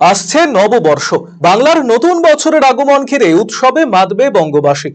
আসছে নববর্ষ। বাংলার নতুন বছরের আগমন ঘিরে উৎসবে মাতবে বঙ্গবাসী।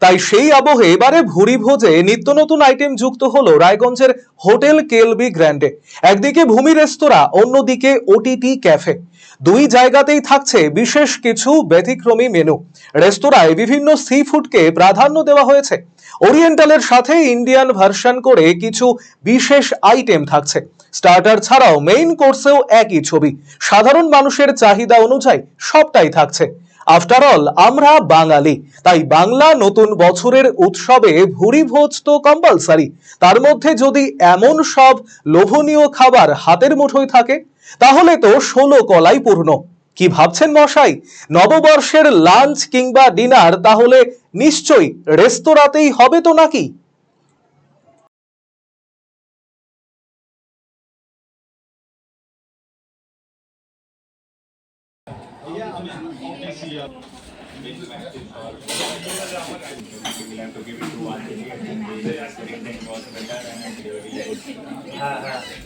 তাই সেই আবহে এবারে ভুরি ভোজে নিত্য নতুন আইটেম যুক্ত হলো রায়গঞ্জের হোটেল কেলবি গ্র্যান্ডে। একদিকে ভূমি রেস্তোরাঁ, অন্যদিকে ওটিটি ক্যাফে। দুই জায়গাতেই থাকছে বিশেষ কিছু ব্যতিক্রমী মেনু রেস্তোরাঁয় বিভিন্ন সি ফুডকে প্রাধান্য দেওয়া হয়েছে। ওরিয়েন্টালের সাথে ইন্ডিয়ান ভার্সন করে কিছু বিশেষ আইটেম থাকছে। স্টার্টার ছাড়াও মেইন কোর্সেও একই ছবি। সাধারণ মানুষের চাহিদা অনুযায়ী সবটাই থাকছে। আফটার অল আমরা বাঙালি। তাই বাংলা নতুন বছরের উৎসবে ভুরি ভোজ তো কম্পালসারি তার মধ্যে যদি এমন সব লোভনীয় খাবার হাতের মুঠোয় থাকে, তাহলে তো ষোলো কলাই পূর্ণ। কি ভাবছেন মশাই? নববর্ষের লাঞ্চ কিংবা ডিনার তাহলে নিশ্চয়ই রেস্তোরাঁতেই হবে তো নাকি?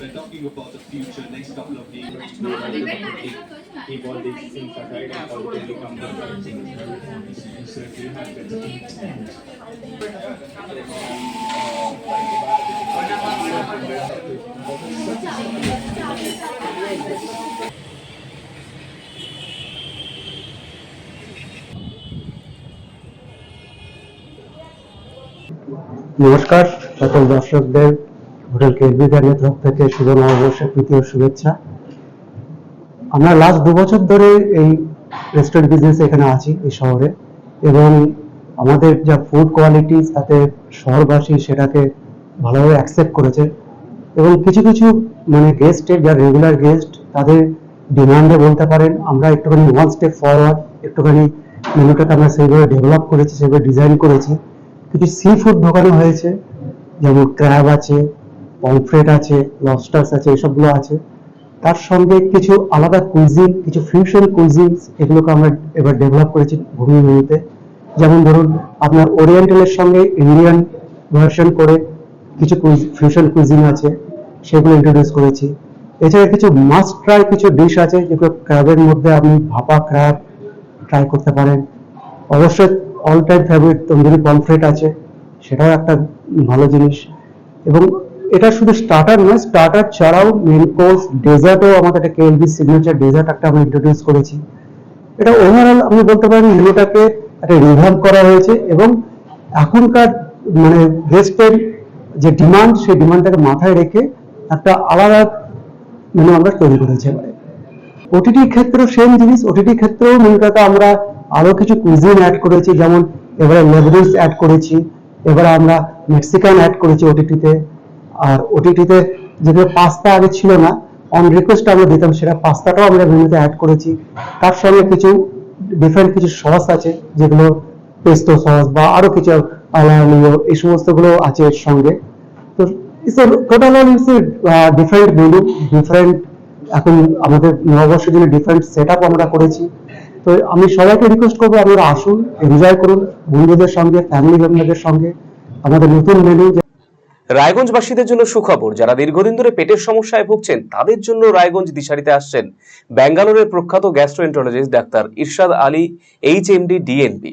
We're talking about the future, next couple of years. keep all these things aside and positively come to everything. So if you have that নমস্কার, সকল দর্শকদের হোটেল গাড়ির তরফ থেকে শুভ নববর্ষের প্রীতি শুভেচ্ছা। আমরা লাস্ট দু বছর ধরে এই রেস্টুরেন্ট বিজনেস এখানে আছি এই শহরে এবং আমাদের যা ফুড কোয়ালিটি তাতে শহরবাসী সেটাকে ভালোভাবে অ্যাকসেপ্ট করেছে এবং কিছু কিছু মানে গেস্টের যা রেগুলার গেস্ট তাদের ডিমান্ডে বলতে পারেন, আমরা একটুখানি ওয়ান স্টেপ ফরওয়ার্ড একটুখানি মেনুটাকে আমরা সেইভাবে ডেভেলপ করেছি, সেইভাবে ডিজাইন করেছি। কিছু সি ফুড ঢোকানো হয়েছে, যেমন ক্র্যাব আছে পমফ্রেট আছে লবস্টার্স আছে, এসবগুলো আছে। তার সঙ্গে কিছু আলাদা কুইজিন কিছু ফিউশন কুইজিনস এগুলোকে আমরা এবার ডেভেলপ করেছি ভূমি মেনুতে। যেমন ধরুন, আপনার ওরিয়েন্টালের সঙ্গে ইন্ডিয়ান ভার্সন করে কিছু ফিউশন কুইজিন আছে, সেগুলো ইন্ট্রোডিউস করেছি। এছাড়া কিছু মাস্ট ট্রাই কিছু ডিশ আছে, যেগুলো ক্র্যাবের মধ্যে আপনি ভাপা ক্র্যাব ট্রাই করতে পারেন। অবশ্যই all time favourite tandoori pomfret আছে, সেটাও একটা ভালো জিনিস। এবং এটা শুধু স্টার্টার নয় স্টার্টার ছাড়াও মেন কোর্স ডেজার্টও আমাদের একটা কেএলবি সিগনেচার ডেজার্ট একটা আমরা ইন্ট্রোডিউস করেছি। এটা ওভারঅল আপনি বলতে পারেন মেনুটাকে একটা রিভার্ভ করা হয়েছে এবং এখনকার মানে গেস্টের যে ডিমান্ড সেই ডিমান্ডটাকে মাথায় রেখে একটা আলাদা মেনু আমরা তৈরি করেছি এবারে। ওটিটি ক্ষেত্রেও সেম জিনিস ওটিটির ক্ষেত্রেও মেনুটাতে আমরা আরও কিছু কুইজিন অ্যাড করেছি, যেমন এবারে লেবরিস অ্যাড করেছি, এবারে আমরা মেক্সিকান অ্যাড করেছি ওটিটিতে আর ওটিটিতে যেগুলো পাস্তা আগে ছিল না অন রিকোয়েস্ট আমরা দিতাম, সেটা পাস্তাটাও আমরা মেনুতে অ্যাড করেছি। তার সঙ্গে কিছু ডিফারেন্ট কিছু সস আছে, যেগুলো পেস্তো সস বা আরও কিছু আলানিও এই সমস্তগুলো আছে এর সঙ্গে। তো total all different menu different এখন আমাদের নববর্ষের জন্য ডিফারেন্ট সেট আমরা করেছি। তো আমি সবাইকে রিকোয়েস্ট করব আপনারা আসুন এনজয় করুন, বন্ধুদের সঙ্গে ফ্যামিলি মেম্বারদের সঙ্গে, আমাদের নতুন মেনু রায়গঞ্জবাসীদের জন্য সুখবর, যারা দীর্ঘদিন ধরে পেটের সমস্যায় ভুগছেন, তাদের জন্য রায়গঞ্জ দিশারিতে আসছেন ব্যাঙ্গালোরের প্রখ্যাত গ্যাস্ট্রোএন্টারোলজিস্ট ডাক্তার ইরশাদ আলী এইচ এমডি ডিএনবি